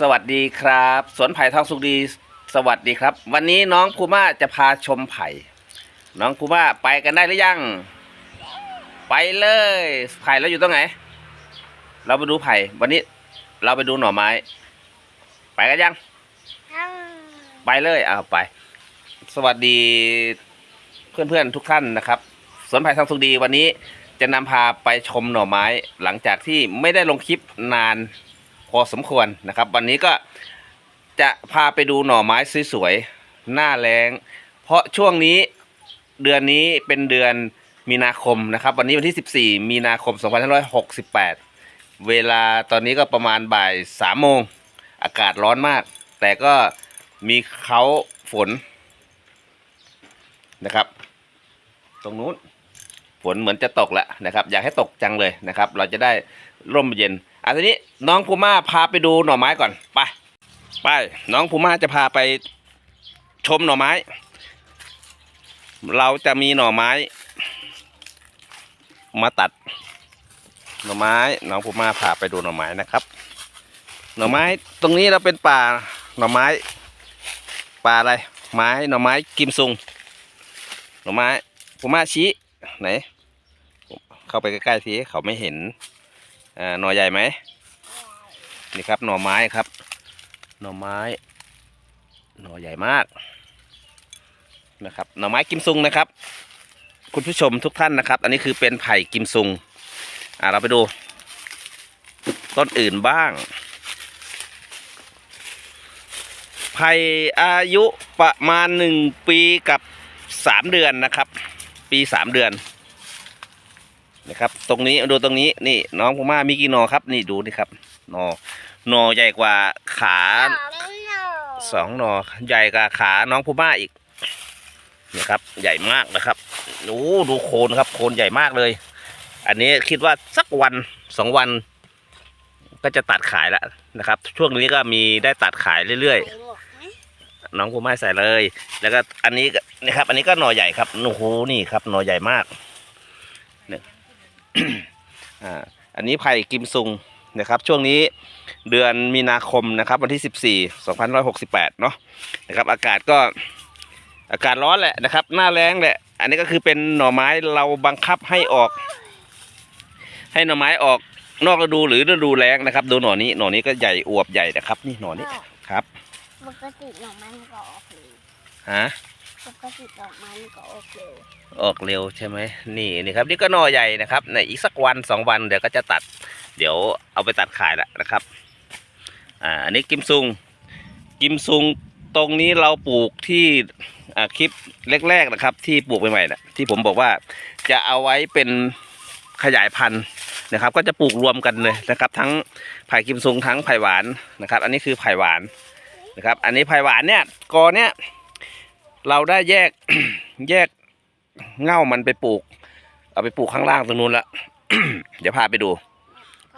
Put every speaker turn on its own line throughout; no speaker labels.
สวัสดีครับ สวนไผ่ทองสุขดีสวัสดีครับ วันนี้น้องภูมาจะพาชมไผ่ น้องภูมาไปกันได้หรือยัง ไปเลยไผ่เราอยู่ตรงไหน เราไปดูไผ่ วันนี้เราไปดูหน่อไม้ ไปกันยัง ไปเลยเอาไป สวัสดีเพื่อนๆทุกท่านนะครับ สวนไผ่ทองสุขดีวันนี้จะนำพาไปชมหน่อไม้หลังจากที่ไม่ได้ลงคลิปนานพ อสมควรนะครับ วันนี้ก็จะพาไปดูหน่อไม้สวยๆหน้าแรงเพราะช่วงนี้เดือนนี้เป็นเดือนมีนาคมนะครับ วันนี้วันที่ 14 มีนาคม 2568 เวลาตอนนี้ก็ประมาณบ่ายสามโมงอากาศร้อนมาก แต่ก็มีเขาฝนนะครับ ตรงนู้นฝนเหมือนจะตกแล้วนะครับ อยากให้ตกจังเลยนะครับ เราจะได้ร่มเย็น อะทีนี้น้องภูมาพาไปดูหน่อไม้ก่อนไปไปน้องภูมาจะพาไปชมหน่อไม้ เราจะมีหน่อไม้ มาตัด หน่อไม้ น้องภูมาพาไปดูหน่อไม้นะครับ หน่อไม้ตรงนี้เราเป็นป่าหน่อไม้ป่าอะไร ไม้หน่อไม้กิมซุงหน่อไม้ภูมาชี้ไหนเข้าไปใกล้ๆทีเขาไม่เห็น หน่อใหญ่ไหมนี่ครับหน่อไม้ครับ หน่อไม้ หน่อใหญ่มากนะครับ หน่อไม้กิมซุงนะครับ คุณผู้ชมทุกท่านนะครับ อันนี้คือเป็นไผ่กิมซุงอ่าเราไปดู ต้นอื่นบ้าง ไผ่อายุประมาณหนึ่งปีกับสามเดือนนะครับ ปีสามเดือน นะครับ ตรงนี้ดูตรงนี้นี่น้องพูม่ามีกี่หนอครับ นี่ดูนี่ครับหนอหนอใหญ่กว่าขาสองหนอใหญ่กว่าขาน้องพูม่าอีกนะครับ ใหญ่มากนะครับโอ้ดูโคนครับ โคนใหญ่มากเลย อันนี้คิดว่าสักวันสองวัน ก็จะตัดขายแล้วนะครับ ช่วงนี้ก็มีได้ตัดขายเรื่อยๆน้องภูมิใส่เลย แล้วก็อันนี้ก็นะครับ อันนี้ก็หน่อใหญ่ครับโอ้โหนี่ครับหน่อใหญ่มากเนี่ย อ่าอันนี้ไผ่กิมซุงนะครับ ช่วงนี้เดือนมีนาคมนะครับ วันที่ 14 2568 เนาะนะครับ อากาศก็อากาศร้อนแหละนะครับ หน้าแรงแหละ อันนี้ก็คือเป็นหน่อไม้เราบังคับให้ออก ให้หน่อไม้ออกนอกฤดูหรือฤดูแล้งนะครับ ดูหน่อนี้หน่อนี้ก็ใหญ่อวบใหญ่นะครับ นี่หน่อนี้ครับ
ปกติดอกไม้มันก็ออกเร็ว
ฮะ
ปกติดอกไม้มันก็ออกเร็ว
ออกเร็วใช่ไหมนี่นี่ครับ นี่ก็หนอใหญ่นะครับในอีกสักวันสองวันเดี๋ยวก็จะตัด เดี๋ยวเอาไปตัดขายแล้วนะครับ อ่าอันนี้กิมซุง กิมซุงตรงนี้เราปลูกที่อ่าคลิปแรกๆนะครับ ที่ปลูกใหม่ๆนะที่ผมบอกว่าจะเอาไว้เป็นขยายพันธุ์นะครับ ก็จะปลูกรวมกันเลยนะครับ ทั้งไผ่กิมซุงทั้งไผ่หวานนะครับ อันนี้คือไผ่หวานนะครับ อันนี้ไผ่หวานเนี่ยกอเนี่ย เราได้แยกแยกเง่ามันไปปลูก เอาไปปลูกข้างล่างตรงนู้นละเดี๋ยวพาไปดู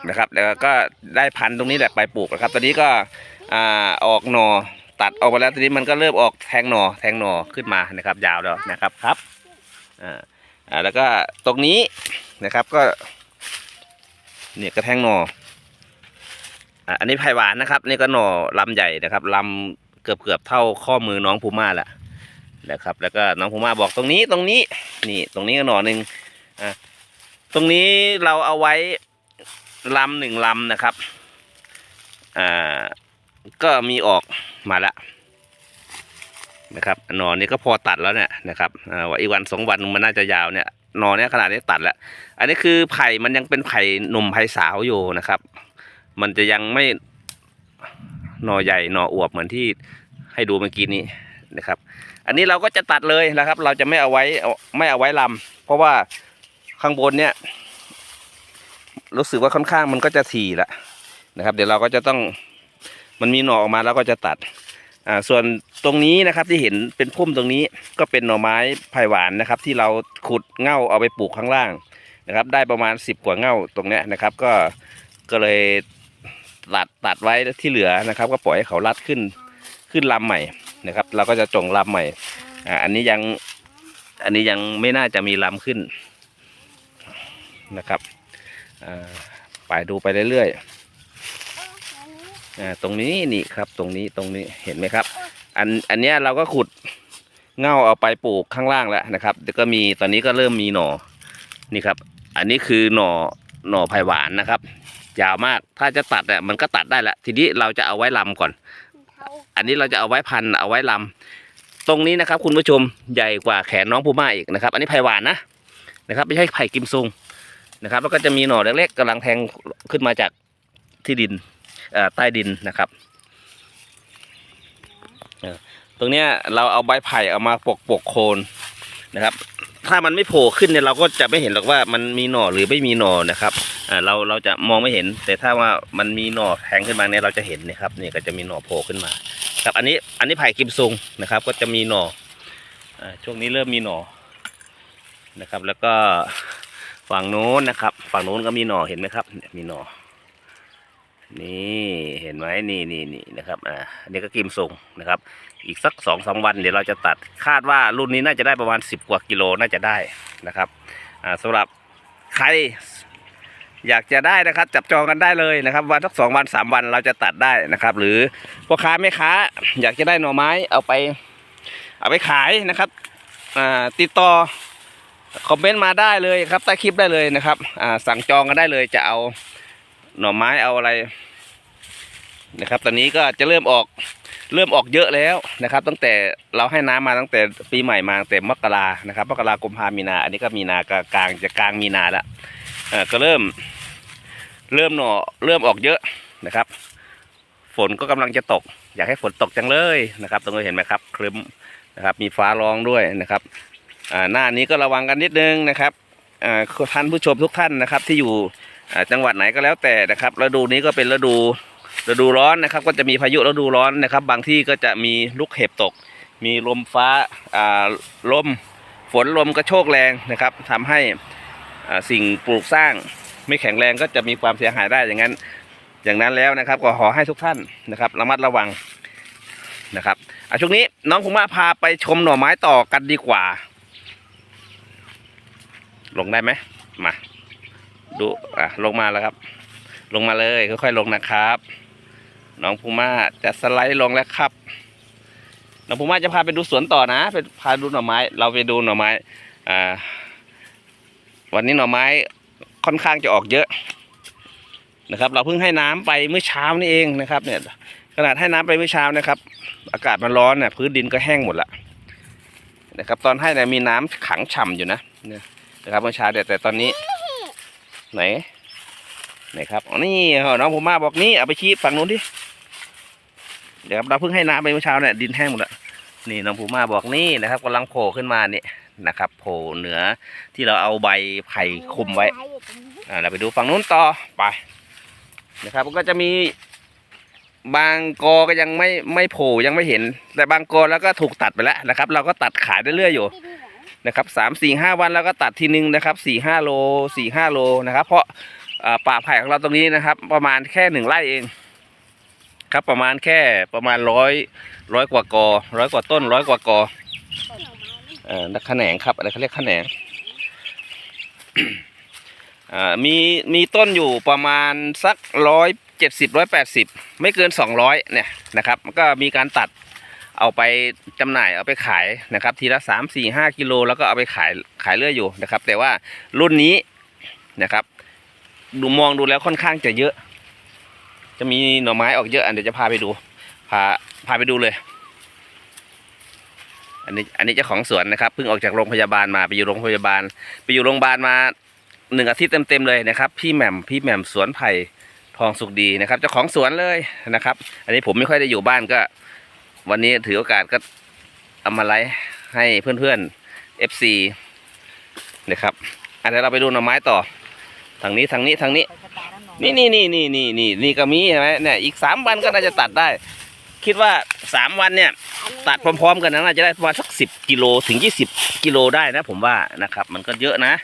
นะครับ แล้วก็ได้พันธุ์ตรงนี้แหละไปปลูกนะครับ ตอนนี้ก็อ่าออกหนอตัดออกมาแล้วตอนนี้มันก็เริ่มออกแทงหนอแทงหนอขึ้นมานะครับ ยาวแล้วนะครับครับอ่าอ่าแล้วก็ตรงนี้นะครับก็ เนี่ยกระแทงหนออ่าอันนี้ไผ่หวานนะครับ นี่ก็หนอลำใหญ่นะครับลำเกือบเกือบเท่าข้อมือน้องพูม่าแหละ นะครับ แล้วก็น้องภูมาบอกตรงนี้ตรงนี้ นี่ตรงนี้ก็หน่อหนึ่งอะตรงนี้เราเอาไว้ลำหนึ่งลำนะครับอ่าก็มีออกมาแล้วนะครับหน่อนี้ก็พอตัดแล้วเนี่ยนะครับอ่าว่าอีกวันสองวันมันน่าจะยาวเนี่ยหน่อเนี้ยขนาดนี้ตัดแล้ว อันนี้คือไผ่มันยังเป็นไผ่หนุ่มไผ่สาวอยู่นะครับ มันจะยังไม่หน่อใหญ่หน่ออวบเหมือนที่ให้ดูเมื่อกี้นี้นะครับ อันนี้เราก็จะตัดเลยนะครับ เราจะไม่เอาไว้ไม่เอาไว้ลำเพราะว่าข้างบนเนี่ย รู้สึกว่าค่อนข้างมันก็จะถี่ละนะครับ เดี๋ยวเราก็จะต้องมันมีหน่อออกมาแล้วก็จะตัดอ่าส่วนตรงนี้นะครับที่เห็นเป็นพุ่มตรงนี้ก็เป็นหน่อไม้ไผ่หวานนะครับ ที่เราขุดเง่าเอาไปปลูกข้างล่างนะครับ ได้ประมาณสิบกว่าเง่าตรงเนี้ยนะครับ ก็ก็เลยตัดตัดไว้ที่เหลือนะครับ ก็ปล่อยให้เขารัดขึ้นขึ้นลำใหม่ นะครับ เราก็จะจงลำใหม่อ่าอันนี้ยังอันนี้ยังไม่น่าจะมีลำขึ้นนะครับไปดูไปเรื่อย
เอออันนี้
อ่าตรงนี้นี่ครับตรงนี้ตรงนี้เห็นไหมครับ อันอันนี้เราก็ขุดเง่าเอาไปปลูกข้างล่างแล้วนะครับก็มีตอนนี้ก็เริ่มมีหน่อนี่ครับ อันนี้คือหน่อหน่อไผ่หวานนะครับ ยาวมากถ้าจะตัดเนี่ยมันก็ตัดได้แหละทีนี้เราจะเอาไว้ลำก่อน อันนี้เราจะเอาไว้พันเอาไว้ลำตรงนี้นะครับ คุณผู้ชมใหญ่กว่าแขนน้องพูม่าอีกนะครับ อันนี้ไผ่หวานนะนะครับไม่ใช่ไผ่กิมซุงนะครับ แล้วก็จะมีหน่อเล็กๆกำลังแทงขึ้นมาจากที่ดินใต้ดินนะครับตรงเนี้ยเราเอาใบไผ่เอามาปกปกโคนนะครับ ถ้ามันไม่โผล่ขึ้นเนี่ยเราก็จะไม่เห็นหรอกว่ามันมีหน่อหรือไม่มีหน่อนะครับอ่าเราเราจะมองไม่เห็น แต่ถ้าว่ามันมีหน่อแทงขึ้นมาเนี่ยเราจะเห็นนะครับนี่ก็จะมีหน่อโผล่ขึ้นมา ครับอันนี้อันนี้ไผ่กิมซุงนะครับ ก็จะมีหน่ออ่าช่วงนี้เริ่มมีหน่อนะครับ แล้วก็ฝั่งโน้นนะครับ ฝั่งโน้นก็มีหน่อเห็นไหมครับมีหน่อ นี่เห็นไหมนี่นี่นี่นะครับอ่าอันนี้ก็กิมซุงนะครับ อีกสักสองสาวันเดี๋ยวเราจะตัดคาดว่ารุ่นนี้น่าจะได้ประมาณสิบกว่ากิโลน่าจะได้นะครับอ่าสำหรับใครอยากจะได้นะครับ จับจองกันได้เลยนะครับ วันสักสองวันสามวันเราจะตัดได้นะครับ หรือพ่อค้าแม่ค้า อยากจะได้หน่อไม้เอาไป เอาไปขายนะครับอ่าติดต่อคอมเมนต์มาได้เลยครับใต้คลิปได้เลยนะครับอ่าสั่งจองกันได้เลยจะเอา หน่อไม้เอาอะไรนะครับ ตอนนี้ก็จะเริ่มออกเริ่มออกเยอะแล้วนะครับ ตั้งแต่เราให้น้ำมาตั้งแต่ปีใหม่มาตั้งแต่มกรานะครับมกรากุมภามีนา อันนี้ก็มีนากลางจะกลางมีนาแล้วเอ่อก็เริ่ม เริ่มหน่อเริ่มออกเยอะนะครับ ฝนก็กำลังจะตก อยากให้ฝนตกจังเลยนะครับ ตรงนี้เห็นไหมครับครึ้มนะครับ มีฟ้าร้องด้วยนะครับอ่าหน้านี้ก็ระวังกันนิดนึงนะครับอ่าท่านผู้ชมทุกท่านนะครับ ที่อยู่ จังหวัดไหนก็แล้วแต่นะครับฤดูนี้ก็เป็นฤดูฤดูร้อนนะครับ ก็จะมีพายุฤดูร้อนนะครับ บางที่ก็จะมีลูกเห็บตก มีลมฟ้าอ่าลมฝนลมกระโชกแรงนะครับทำให้อ่าสิ่งปลูกสร้างไม่แข็งแรงก็จะมีความเสียหายได้อย่างนั้น อย่างนั้นแล้วนะครับ ก็ขอให้ทุกท่านนะครับ ระมัดระวังนะครับอะช่วงนี้น้องคุมาพาไปชมหน่อไม้ต่อกันดีกว่า ลงได้ไหมมา ดูอะลงมาแล้วครับ ลงมาเลยค่อยๆลงนะครับ น้องพูม่าจะสไลด์ลงแล้วครับ น้องพูม่าจะพาไปดูสวนต่อนะไปพาดูหน่อไม้ เราไปดูหน่อไม้อ่าวันนี้หน่อไม้ค่อนข้างจะออกเยอะนะครับ เราเพิ่งให้น้ำไปเมื่อเช้านี่เองนะครับ เนี่ย ขนาดให้น้ำไปเมื่อเช้านะครับ อากาศมันร้อนเนี่ยพื้นดินก็แห้งหมดละนะครับ ตอนให้เนี่ยมีน้ำขังฉ่ำอยู่นะเนี่ยนะครับเมื่อเช้าเนี่ยแต่ตอนนี้ ไหนไหนครับอ๋อนี่น้องผมมาบอกนี่เอาไปชี้ฝั่งนู้นดิเดี๋ยวครับเราเพิ่งให้น้ำไปเมื่อเช้าเนี่ยดินแห้งหมดและนี่น้องผมมาบอกนี่นะครับกำลังโผล่ขึ้นมาเนี่ยนะครับ โผล่เหนือที่เราเอาใบไผ่คลุมไว้อ่าเราไปดูฝั่งนู้นต่อไปนะครับก็จะมีบางกอก็ยังไม่ไม่โผล่ยังไม่เห็น แต่บางกอแล้วก็ถูกตัดไปแล้วนะครับ เราก็ตัดขายเรื่อยๆอยู่ นะครับสามสี่ห้าวันแล้วก็ตัดทีนึงนะครับสี่ห้าโลสี่ห้าโลนะครับ เพราะป่าไผ่ของเราตรงนี้นะครับ ประมาณแค่หนึ่งไร่เองครับประมาณแค่ประมาณร้อยร้อยกว่ากอร้อยกว่าต้นร้อยกว่ากอเอ่อนักแขนงครับอะไรเขาเรียกแขนงอ่ามีมีต้นอยู่ประมาณสักร้อยเจ็ดสิบร้อยแปดสิบไม่เกินสองร้อยเนี่ยนะครับก็มีการตัด เอาไปจำหน่ายเอาไปขายนะครับ ทีละสามสี่ห้ากิโลแล้วก็เอาไปขายขายเรื่อยอยู่นะครับ แต่ว่ารุ่นนี้นะครับ ดูมองดูแล้วค่อนข้างจะเยอะ จะมีหน่อไม้ออกเยอะอันเดี๋ยวจะพาไปดูพาพาไปดูเลย อันนี้อันนี้เจ้าของสวนนะครับเพิ่งออกจากโรงพยาบาลมาไปอยู่โรงพยาบาล ไปอยู่โรงพยาบาลมาหนึ่งอาทิตย์เต็มๆเลยนะครับ พี่แหม่มพี่แหม่มสวนไผ่ทองสุขดีนะครับเจ้าของสวนเลยนะครับ อันนี้ผมไม่ค่อยได้อยู่บ้านก็ วันนี้ถือโอกาสก็เอามาไลฟ์ให้เพื่อนๆ FC นะครับอันนี้เราไปดูหน่อไม้ต่อทางนี้ทางนี้ทางนี้ นี่นี่นี่นี่นี่นี่นี่ก็มีใช่ไหมเนี่ยอีกสามวันก็น่าจะตัดได้ คิดว่าสามวันเนี่ย ตัดพร้อมๆ กันนะน่าจะได้ประมาณสักสิบกิโลถึงยี่สิบกิโลได้นะ ผมว่านะครับ มันก็เยอะนะ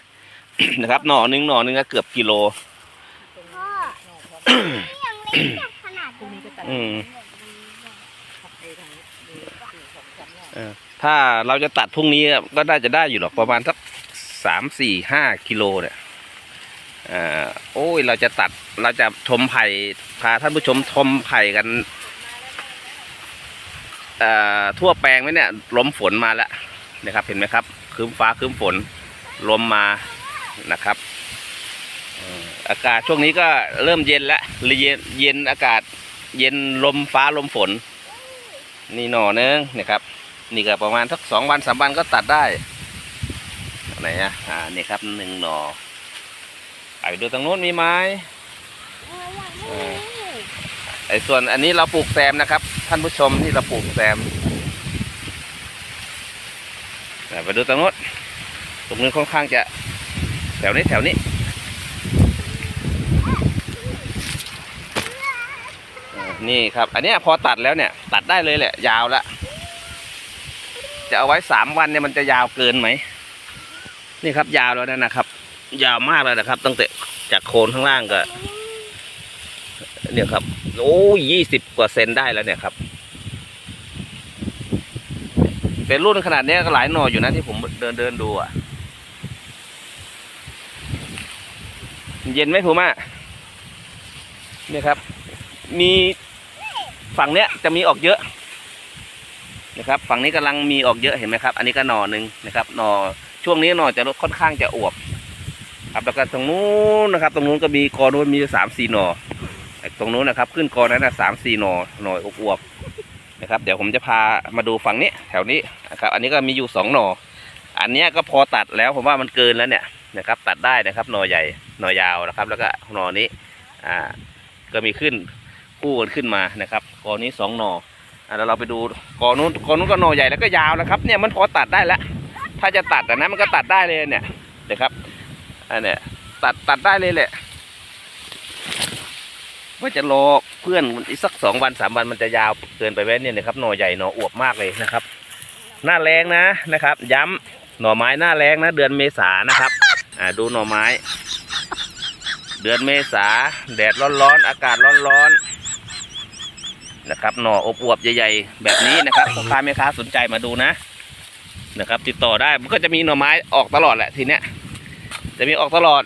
นะครับหน่อหนึ่งหน่อหนึ่งก็เกือบกิโล
พ่อยังเล็กจังขนาด
พรุ่งนี้ก็ตัด
อืม
ไอ้ทางนี้ดูสี่สองสามหน่อ
เออ ถ้าเราจะตัดพรุ่งนี้ก็น่าจะได้อยู่หรอกประมาณสักสามสี่ห้ากิโลเนี่ยโอ้ยเราจะตัดเราจะชมไผ่พาท่านผู้ชมชมไผ่กันทั่วแปลงไหมเนี่ยลมฝนมาแล้วนะครับเห็นไหมครับคืมฟ้าคืมฝนลมมานะครับอากาศช่วงนี้ก็เริ่มเย็นแล้วเย็นเย็นอากาศ เย็นลมฟ้าลมฝน นี่หน่อเนึงนะครับ นี่ก็ประมาณสักสองวันสามวันก็ตัดได้ไหนอะอ่านี่ครับหนึ่งหน่อไปดูตรงโน้นมีไหม
เอออยากได้นี่
ไอ้ส่วนอันนี้เราปลูกแซมนะครับ ท่านผู้ชมที่เราปลูกแซมไปดูตรงโน้นตรงนู้ค่อนข้างจะ แถวนี้แถวนี้นี่ครับ อันนี้พอตัดแล้วเนี่ย ตัดได้เลยแหละ ยาวละ จะเอาไว้สามวันเนี่ยมันจะยาวเกินไหมนี่ครับ ยาวแล้วนะครับ ยาวมากเลยนะครับ ตั้งแต่จากโคนข้างล่างก็ เนี่ยครับโอ้ยี่สิบกว่าเซนได้แล้วเนี่ยครับเป็นรุ่นขนาดเนี้ยก็หลายหน่ออยู่นะที่ผมเดินเดินดูอะ เย็นไหมผมอะเนี่ยครับ มีฝั่งเนี้ยจะมีออกเยอะ นะครับ ฝั่งนี้กำลังมีออกเยอะเห็นไหมครับ อันนี้ก็หน่อหนึ่งนะครับ หน่อช่วงนี้หน่อจะค่อนข้างจะอวบครับแล้วก็ตรงนู้นนะครับ ตรงนู้นก็มีกอนู้นมีสามสี่หน่อตรงนู้นนะครับ ขึ้นกอนั้นนะสามสี่หน่อหน่อยอวบๆนะครับ เดี๋ยวผมจะพามาดูฝั่งนี้แถวนี้นะครับ อันนี้ก็มีอยู่สองหน่อ อันนี้ก็พอตัดแล้วผมว่ามันเกินแล้วเนี่ยนะครับ ตัดได้นะครับหน่อใหญ่หน่อยาวนะครับ แล้วก็หน่อนี้อ่าก็มีขึ้นคู่กันขึ้นมานะครับกอนี้สองหน่อ อ่าแล้วเราไปดูกอนู้นกอนู้นก็หน่อใหญ่แล้วก็ยาวนะครับ เนี่ยมันพอตัดได้แล้ว ถ้าจะตัดนะมันก็ตัดได้เลยเนี่ยนะครับอันเนี้ยตัดตัดได้เลยแหละว่าจะรอเพื่อนอีกสักสองวันสามวันมันจะยาวเกินไปไหมเนี่ยนะครับหน่อใหญ่หน่ออวบมากเลยนะครับ หน้าแรงนะนะครับ ย้ำหน่อไม้หน้าแรงนะ เดือนเมษานะครับอ่าดูหน่อไม้ เดือนเมษาแดดร้อนๆอากาศร้อนๆ นะครับหน่ออบอวบๆใหญ่ๆแบบนี้นะครับพ่อค้าแม่ค้าสนใจมาดูนะนะครับ ติดต่อได้มันก็จะมีหน่อไม้ออกตลอดแหละทีเนี้ยจะมีออกตลอด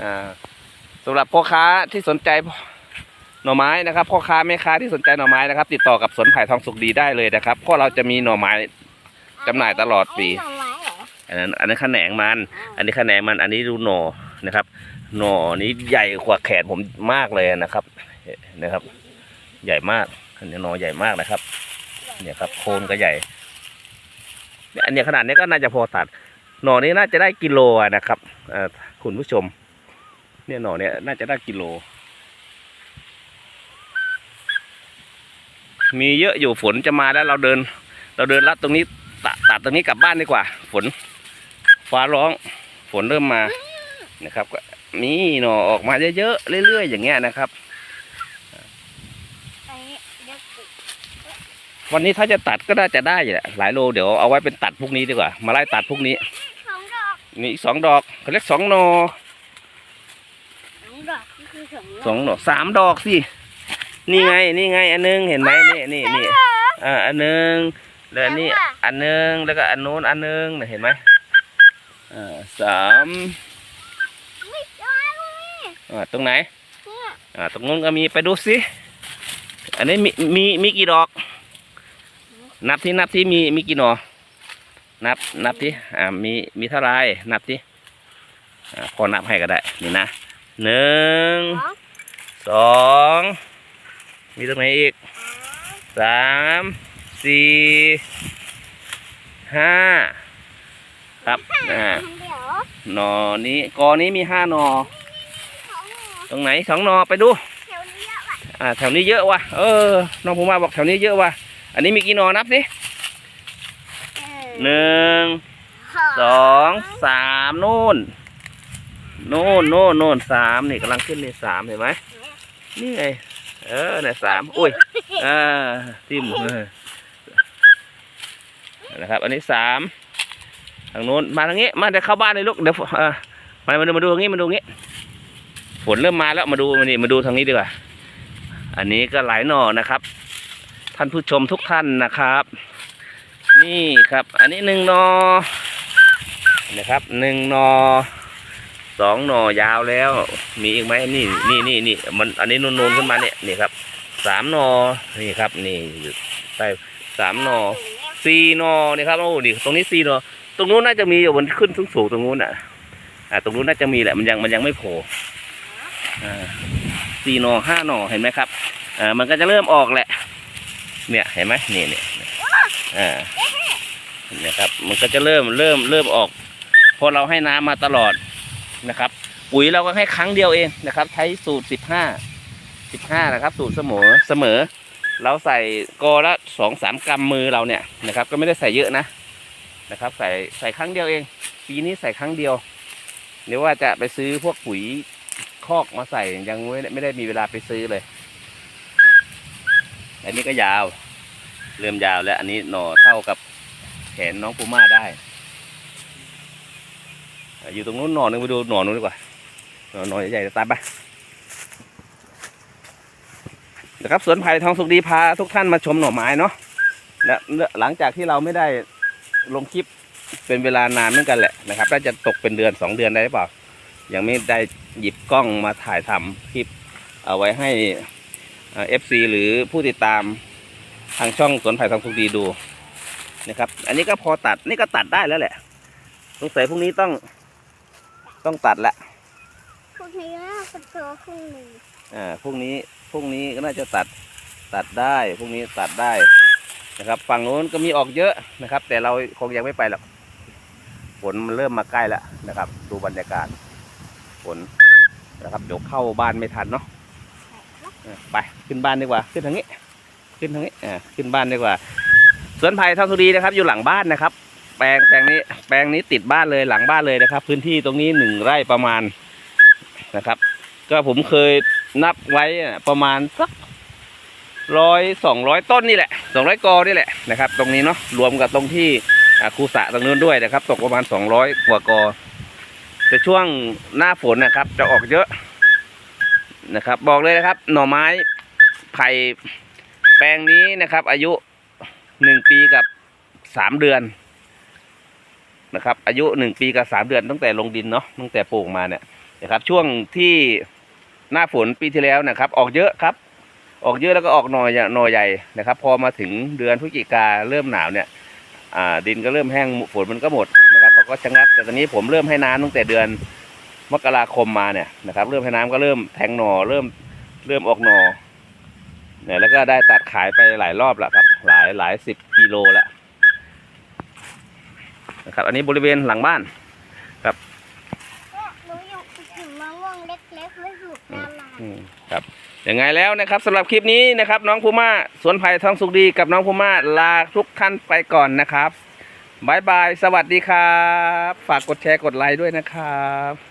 อ่าสำหรับพ่อค้าที่สนใจหน่อไม้นะครับพ่อค้าแม่ค้าที่สนใจหน่อไม้นะครับ ติดต่อกับสวนไผ่ทองสุกดีได้เลยนะครับเพราะเราจะมีหน่อไม้จำหน่ายตลอดปี
ไอ้หน่อไม้เหรอ
อันนั้นอันนั้นแขนงมัน อันนี้แขนงมันอันนี้ดูหน่อนะครับ หน่อนี้ใหญ่กว่าแขนผมมากเลยนะครับนะครับ ใหญ่มากอันนี้หน่อใหญ่มากนะครับ เนี่ยครับ โคนก็ใหญ่เนี่ยอันเนี้ยขนาดนี้ก็น่าจะพอตัด หน่อนี้น่าจะได้กิโลอะนะครับเอ่อคุณผู้ชม เนี่ยหน่อเนี่ยน่าจะได้กิโล มีเยอะอยู่ฝนจะมาแล้วเราเดิน เราเดินลัดตรงนี้ตัดตัดตรงนี้กลับบ้านดีกว่า ฝนฟ้าร้องฝนเริ่มมานะครับก็มีหน่อออกมาเยอะๆเรื่อยๆอย่างเงี้ยนะครับ
ไอ้เดี๋ยวปลูก
วันนี้ถ้าจะตัดก็น่าจะได้อยู่แหละหลายโลเดี๋ยวเอาไว้เป็นตัดพวกนี้ดีกว่า มาไล่ตัดพวกนี้
สองดอก
มีอีกสองดอกเขาเรียกสองหนอ
สองดอกก็คือสองดอก
สองหนอสามดอกสินี่ไงนี่ไงอันนึงเห็นไหมนี่นี่นี่อ่าอันนึงแล้วอันนี้อันนึงแล้วก็อันนู้นอันนึงน่ะเห็นไหมอ่าสาม
ไม่ได้เลย
อ่าตรงไหน
เนี่ย
อ่าตรงนู้นก็มีไปดูสิอันนี้มีมีมีกี่ดอก นับที่นับที่มีมีกี่หนอ นับนับที่อ่ามีมีเท่าไหรนับที่อ่าพอนับให้ก็ได้นี่นะหนึ่ง
สอง
สองมีตรงไหนอีกสามสี่ห้าครับอ่า
เดี๋ยว
หนอนี้กอนี้มีห้าหนอ
สองหนอ
ตรงไหนสองหนอไปดู
แถวนี้อะว่ะ
อ่าแถวนี้เยอะว่ะเออน้องภูมิมาบอกแถวนี้เยอะว่ะ อันนี้มีกี่หนอนับสิ
เออ
หนึ่งสองสามนู่นนู่นนู่นนู่นสามนี่กำลังขึ้นเลยสามเห็นไหมนี่ไงเออเนี่ยสามอุ้ยอ่าทิมเออนะครับ อันนี้สามทางนู้นมาทางนี้ มาเดี๋ยวเข้าบ้านเลยลูกเดี๋ยวเออมามาดูมาดูตรงนี้มาดูตรงนี้ฝนเริ่มมาแล้วมาดูมานี่มาดูทางนี้ดีกว่า อันนี้ก็หลายหน่อนะครับ ท่านผู้ชมทุกท่านนะครับ นี่ครับ อันนี้หนึ่งนอนะครับหนึ่งนอสองหน่อยาวแล้ว มีอีกไหมนี่นี่นี่นี่มันอันนี้นูนๆขึ้นมาเนี่ยนี่ครับสามนอนี่ครับ นี่อยู่ใต้สามนอสี่นอนี่ครับโอ้นี่ตรงนี้สี่นอตรงนู้นน่าจะมีอยู่บนขึ้นสูงๆตรงนู้นอะอ่าตรงนู้นน่าจะมีแหละมันยังมันยังไม่โผล่อ่าสี่นอห้านอเห็นไหมครับอ่ามันก็จะเริ่มออกแหละ เนี่ยเห็นไหมนี่เนี่ยเนี่ยอ่าเนี่ยครับมันก็จะเริ่มเริ่มเริ่มออกเพอเราให้น้ำมาตลอดนะครับปุ๋ยเราก็ให้ครั้งเดียวเองนะครับ ใช้สูตรสิบห้าสิบห้านะครับ สูตรเสมอเสมอ เราใส่กอละสองสามกำมือเราเนี่ยนะครับ ก็ไม่ได้ใส่เยอะนะนะครับ ใส่ใส่ครั้งเดียวเอง ปีนี้ใส่ครั้งเดียวเดี๋ยวว่าจะไปซื้อพวกปุ๋ยคอกมาใส่ยังไม่ได้ไม่ได้มีเวลาไปซื้อเลย อันนี้ก็ยาว เริ่มยาวแล้ว อันนี้หน่อเท่ากับแขนน้องปูม่าได้ อยู่ตรงนู้นหน่อหนึงไปดูหน่อนู้นดีกว่าหน่อหน่อใหญ่ๆตามไปนะครับสวนไผ่ทองสุกดีพาทุกท่านมาชมหน่อไม้เนาะและหลังจากที่เราไม่ได้ลงคลิปเป็นเวลานานเหมือนกันแหละนะครับน่าจะตกเป็นเดือนสองเดือนได้หรือเปล่า ยังไม่ได้หยิบกล้องมาถ่ายทำคลิปเอาไว้ให้ เอฟซีหรือผู้ติดตามทางช่องสวนไผ่ทองสุกดีดูนะครับ อันนี้ก็พอตัดนี่ก็ตัดได้แล้วแหละสงสัยพรุ่งนี้ต้องต้องตัดละ
พวกนี้น่าจะโตขึ้นหนึ่ง
อ่าพรุ่งนี้พรุ่งนี้ก็น่าจะตัดตัดได้พรุ่งนี้ตัดได้นะครับฝั่งโน้นก็มีออกเยอะนะครับ แต่เราคงยังไม่ไปหรอกฝนมันเริ่มมาใกล้แล้วนะครับ ดูบรรยากาศฝนนะครับเดี๋ยวเข้าบ้านไม่ทันเนาะเออ ไปขึ้นบ้านดีกว่า ขึ้นทางนี้ ขึ้นทางนี้อ่าขึ้นบ้านดีกว่า สวนไผ่ทองสุรีนะครับ อยู่หลังบ้านนะครับ แปลงแปลงนี้ แปลงนี้ติดบ้านเลยหลังบ้านเลยนะครับ พื้นที่ตรงนี้หนึ่งไร่ประมาณนะครับ ก็ผมเคยนับไว้ประมาณสักร้อยสองร้อยต้นนี่แหละสองร้อยกอนี่แหละนะครับ ตรงนี้เนาะรวมกับตรงที่อ่าคูสะตรงนู้นด้วยนะครับ ตกประมาณสองร้อยกว่ากอแต่ช่วงหน้าฝนนะครับ จะออกเยอะ นะครับ บอกเลยนะครับ หน่อไม้ไผ่แปลงนี้นะครับ อายุหนึ่งปีกับสามเดือนนะครับ อายุหนึ่งปีกับสามเดือนตั้งแต่ลงดินเนาะตั้งแต่ปลูกมาเนี่ยนะครับ ช่วงที่หน้าฝนปีที่แล้วนะครับ ออกเยอะครับ ออกเยอะแล้วก็ออกหน่อยหน่อใหญ่นะครับ พอมาถึงเดือนพฤศจิกาเริ่มหนาวเนี่ยดินก็เริ่มแห้งฝนมันก็หมดนะครับเขาก็ชะงักแต่ตอนนี้ผมเริ่มให้น้ำตั้งแต่เดือน มกราคมมาเนี่ยนะครับ เริ่มให้น้ำก็เริ่มแทงหน่อเริ่มเริ่มออกหน่อเนี่ยแล้วก็ได้ตัดขายไปหลายรอบแล้วครับ หลายหลายสิบกิโลแล้วนะครับ อันนี้บริเวณหลังบ้าน
ก็หนูยังถึงมะม่วงเล็กๆไม่ถูกตลาด
อืมครับยังไงแล้วนะครับสำหรับคลิปนี้นะครับ น้องภูมาสวนไผ่ทองสุกดีกับน้องภูมาลาทุกท่านไปก่อนนะครับบายบาย สวัสดีครับ ฝากกดแชร์กดไลค์ด้วยนะครับ